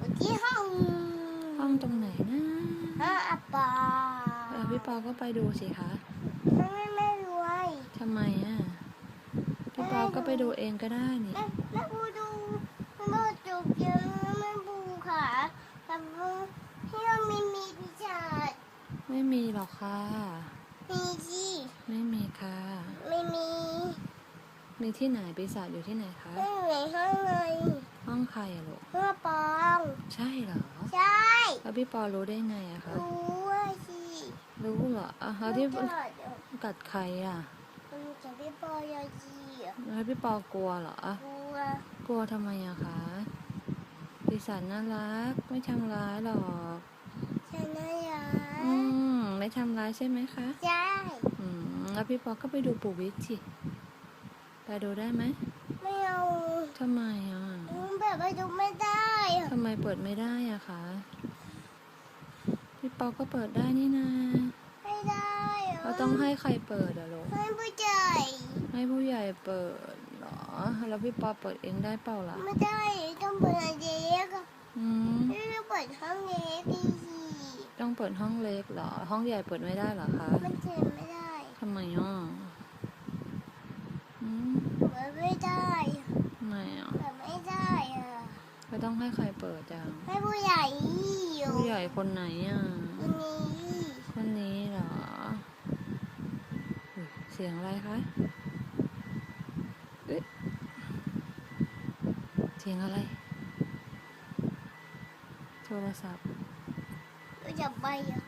อยู่ที่ห้องห้องตรงไหนนะห้องอาปาเออพี่ปอก็ไปดูสิคะไม่ไม่ไม่รวยทำไมอะพี่ปอก็ไปดูเองก็ได้นี่แม่แม่บูดูแม่จูบเยอะแม่บูค่ะแต่บูที่เรามีมีพิจารไม่มีหรอกค่ะมีที่ไม่มีค่ะ ไม่มี มีที่ไหนปีศาจอยู่ที่ไหนคะไม่มีห้องเลย ห้องใครอะลูกห้องปอง ใช่เหรอ ใช่แล้วพี่ปอรู้ได้ไงอะคะรู้ว่าสิรู้เหรออะแล้วที่มันจะเดี๋ยวกัดใครอะมันจะพี่ปอยาจีอะแล้วพี่ปอกลัวเหรอ กลัว กลัวทำไมอะคะปีศาจน่ารักไม่ทำร้ายหรอกฉันน่ารัอืกมไม่ทำร้ายใช่ไหมคะ ใช่อืมแล้วพี่ปอก็ไปดูปู่วิทย์สิไปดูได้ไหมไม่เอาทำไมอะมันแบบไปดูไม่ได้อะ ทำไมเปิดไม่ได้อะคะ พี่ปอก็เปิดได้นี่นาไม่ได้อะเราต้องให้ใครเปิดอะลูกให้ผู้ใหญ่ให้ผู้ใหญ่เปิดเหรอ แล้วพี่ปอเปิดเองได้เปล่าล่ะ ไม่ได้ ต้องเปิดเด็กอะอืมไม่ได้เปิดห้องเด็กดีสิต้องเปิดห้องเล็กเหรอ ห้องใหญ่เปิดไม่ได้เหรอคะ มันเปิดไม่ได้ ทำไมอะอืม เปิดไม่ได้อะ ทำไมอะ เปิดไม่ได้อะ ก็ต้องให้ใครเปิดจังให้ผู้ใหญ่อยู่ผู้ใหญ่คนไหนอะ คนนี้ คนนี้เหรออุ๊ยเสียงอะไรคะเอ๊ะเสียงอะไร โทรศัพท์เราจะไปอะ